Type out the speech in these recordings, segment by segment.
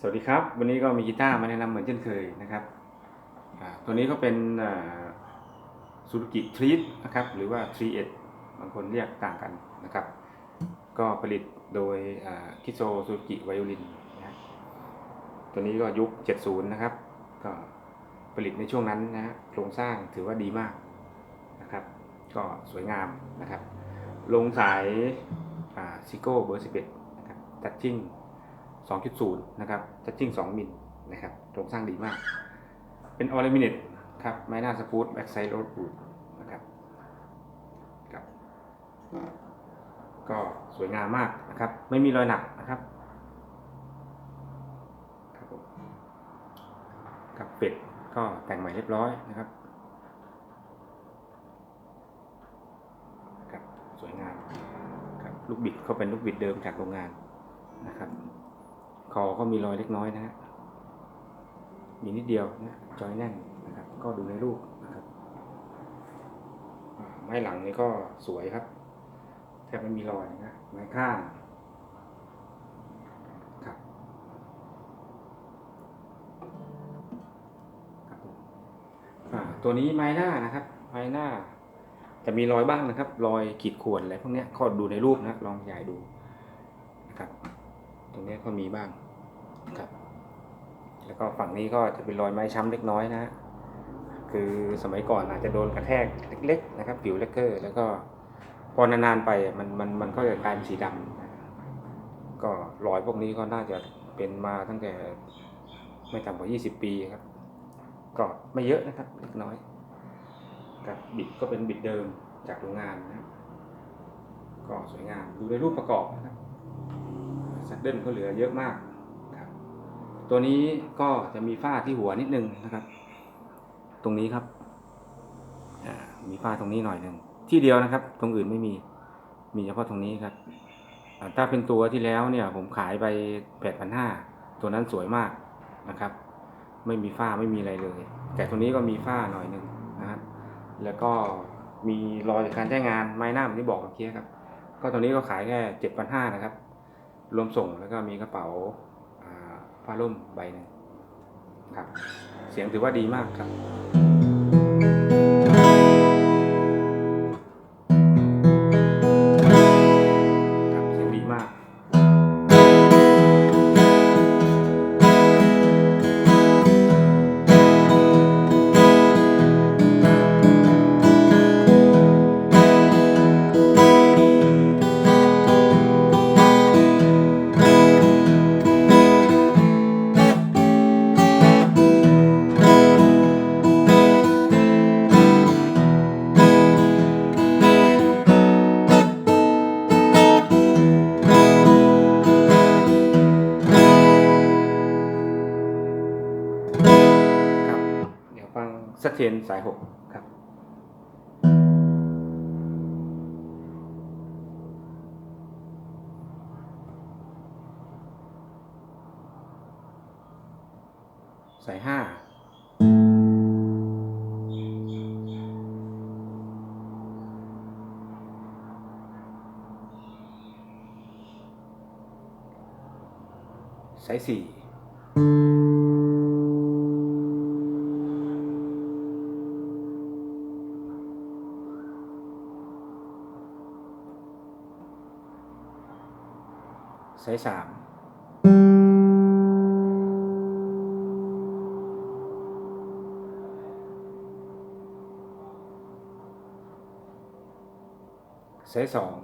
สวัสดีครับ วันนี้ก็มีกีตาร์มาแนะนำเหมือนเช่นเคยนะครับตัวนี้ก็เป็นซูซูกิทรี t นะครับหรือว่า t r e e บางคนเรียกต่างกันนะครับ ก็ผลิตโดยคิโซซูซูกิไวโอลินนะตัวนี้ก็ยุค 70 นะครับ ก็ผลิตในช่วงนั้นนะฮะโครงสร้างถือว่าดีมากนะครับ ก็สวยงามนะครับ ลงสายซิโก้เบอร์ 11 นะครับตัดจิ้ง 2.0 นะครับทัชชิ่ง2 มิลนะครับโครงสร้างดีมาก เป็นออ l ลมิเนตครับไม้หน้าสปูตแบ็กไซด์โรดบูดนะครับครับก็สวยงามมากนะครับ ไม่มีรอยหนักนะครับครับกับเป็ดก็แต่งใหม่เรียบร้อยนะครับครับสวยงามครับลูกบิดก็เป็นลูกบิดเดิมจากโรงงานนะครับ คอก็มีรอยเล็กน้อยนะฮะมีนิดเดียวนะจอยแน่นนะครับ ก็ดูในรูปนะครับไม้หลังนี่ก็สวยครับแทบไม่มีรอยนะไม้ข้างครับตัวนี้ไม้หน้านะครับ ไม้หน้า จะมีรอยบ้างนะครับ รอยขีดข่วนอะไรพวกนี้ก็ดูในรูปนะลองใหญ่ดูนะครับ ตรงนี้ก็มีบ้าง ครับ แล้วก็ฝั่งนี้ก็จะเป็นรอยไม้ช้ำเล็กน้อยนะ คือสมัยก่อนอาจจะโดนกระแทกเล็ก ๆ นะครับ ผิวเลกเกอร์แล้วก็พอนานๆไปมันมันมันก็จะกลายเป็นสีดำก็รอยพวกนี้ก็น่าจะเป็นมาตั้งแต่ไม่ต่ำกว่า 20 ปีครับ ก็ไม่เยอะนะครับเล็กน้อยครับบิดก็เป็นบิดเดิมจากโรงงานนะก็สวยงามดูในรูปประกอบนะครับซัดเดิลก็เหลือเยอะมาก ตัวนี้ก็จะมีฝ้าที่หัวนิดนึงนะครับ ตรงนี้ครับมีฝ้าตรงนี้หน่อยหนึ่งที่เดียวนะครับ ตรงอื่นไม่มี มีเฉพาะตรงนี้ครับถ้าเป็นตัวที่แล้วเนี่ย ผมขายไปแปดพันห้าตัวนั้นสวยมากนะครับ ไม่มีฝ้าไม่มีอะไรเลย แต่ตัวนี้ก็มีฝ้าหน่อยหนึ่งนะครับแล้วก็มีรอยการใช้งานไม้หน้าเหมือนที่บอกเมื่อกี้ครับ ก็ตัวนี้ก็ขายแค่เจ็ดพันห้านะครับ รวมส่งแล้วก็มีกระเป๋า ผ้าร่มใบหนึ่งครับ เสียงถือว่าดีมากครับครับ เทนสายหกครับ สายห้าสายสี่ สายสามสายสอง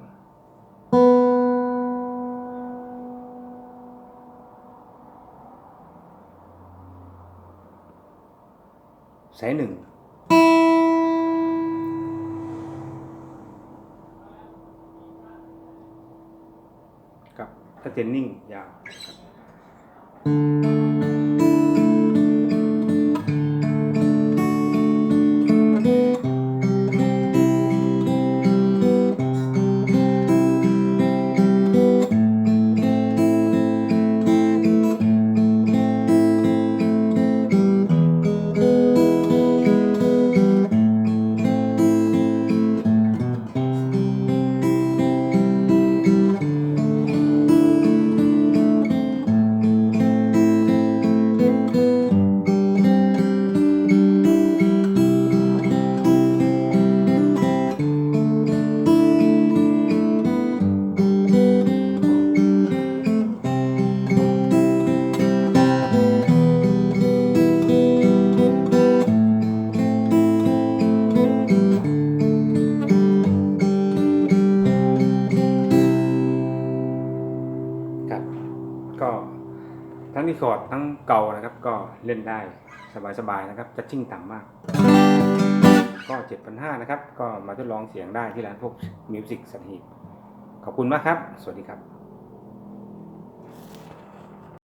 สายหนึ่ง ถ้าเจนนิ่งยาว คอร์ดทั้งเก่านะครับ ก็เล่นได้สบายๆนะครับจัดชิ่งต่ำมาก ก็ 7,500 นะครับ ก็มาทดลองเสียงได้ที่ร้านพวกมิวสิกสันหีบขอบคุณมากครับ สวัสดีครับ